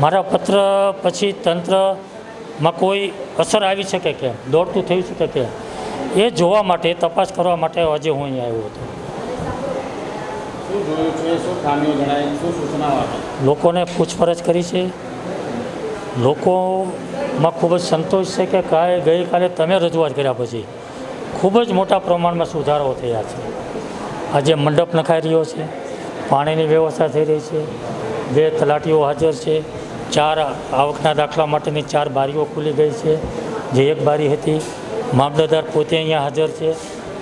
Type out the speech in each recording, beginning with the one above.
મારા પત્ર પછી તંત્રમાં કોઈ અસર આવી શકે કે? દોડતું થયું છે કે? કેમ એ જોવા માટે તપાસ કરવા માટે આજે હું અહીંયા આવ્યો હતો. લોકોને પૂછપરછ કરી છે. લોકોમાં ખૂબ જ સંતોષ છે કે કાલે ગઈકાલે તમે રજૂઆત કર્યા પછી ખૂબ જ મોટા પ્રમાણમાં સુધારો થયા છે. આજે મંડપ નખાઈ રહ્યો છે. પાણીની વ્યવસ્થા થઈ રહી છે. બે તલાટીઓ હાજર છે. ચાર આવકના દાખલા માટેની ચાર બારીઓ ખુલી ગઈ છે. જે એક બારી હતી. મામલતદાર પોતે અહીંયા હાજર છે.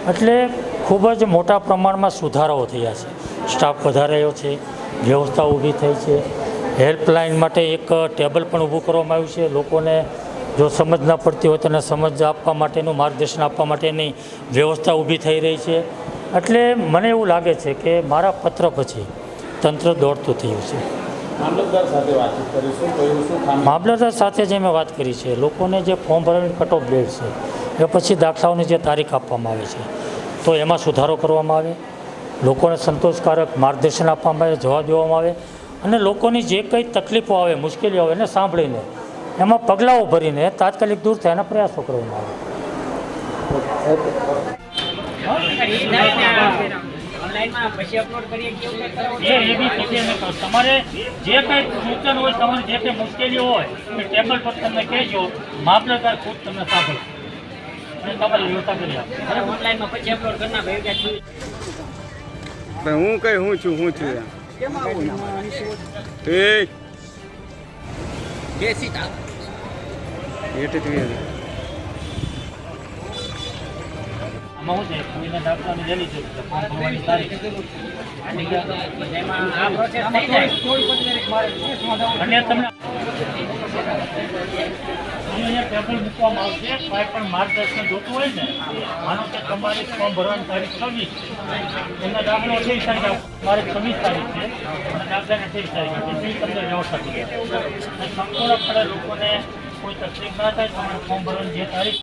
એટલે ખૂબ જ મોટા પ્રમાણમાં સુધારાઓ થયા છે. સ્ટાફ વધારાયો છે. વ્યવસ્થા ઊભી થઈ છે. હેલ્પલાઇન માટે એક ટેબલ પણ ઊભું કરવામાં આવ્યું છે. લોકોને જો સમજ ન પડતી હોય તેને સમજ આપવા માટેનું, માર્ગદર્શન આપવા માટેની વ્યવસ્થા ઊભી થઈ રહી છે. એટલે મને એવું લાગે છે કે મારા પત્ર પછી તંત્ર દોડતું થયું છે. મામલતદાર સાથે જે મેં વાત કરી છે લોકોને જે ફોર્મ ભરવાની કટ ઓફ ડેટ છે એ પછી દાખલાઓની જે તારીખ આપવામાં આવે છે તો એમાં સુધારો કરવામાં આવે લોકોને સંતોષકારક માર્ગદર્શન આપવામાં આવે જવાબ દેવામાં આવે અને લોકોની જે કંઈ તકલીફો આવે મુશ્કેલીઓ આવે એને સાંભળીને એમાં પગલાઓ ભરીને તાત્કાલિક દૂર થાય એના પ્રયાસો કરવામાં આવે. તમારે જે કંઈ સૂચન હોય તમારી જે કંઈ મુશ્કેલીઓ હોય એ ટેબલ પર તમે કહેજો. મામલતદાર ખુદ તમને સાંભળો અને તમારી વ્યવસ્થા કરી આપે ઓનલાઈનમાં પછી અપલોડ. ભાઈ હું કઈ હું છું હું છું એ એટ આમાં શું છે કોઈને દાખલાની વહેલી જરૂર છે ફોર્મ ભરવાની તારીખ અને તમને ટેબલ મૂકવામાં આવશે. કાંઈ પણ માર્ગદર્શન જોતું હોય ને, માનો કે તમારી ફોર્મ ભરવાની તારીખ છવ્વીસ એના દાખલો અઠ્યાવીસ તારીખ મારે છવ્વીસ તારીખ છે. અને દાખલાને અઠ્યાવીસ તારીખ છે. તમને વ્યવસ્થા કરી સંપૂર્ણપણે લોકોને કોઈ તકલીફ ના થાય, તમારે ફોર્મ ભરવાની જે તારીખ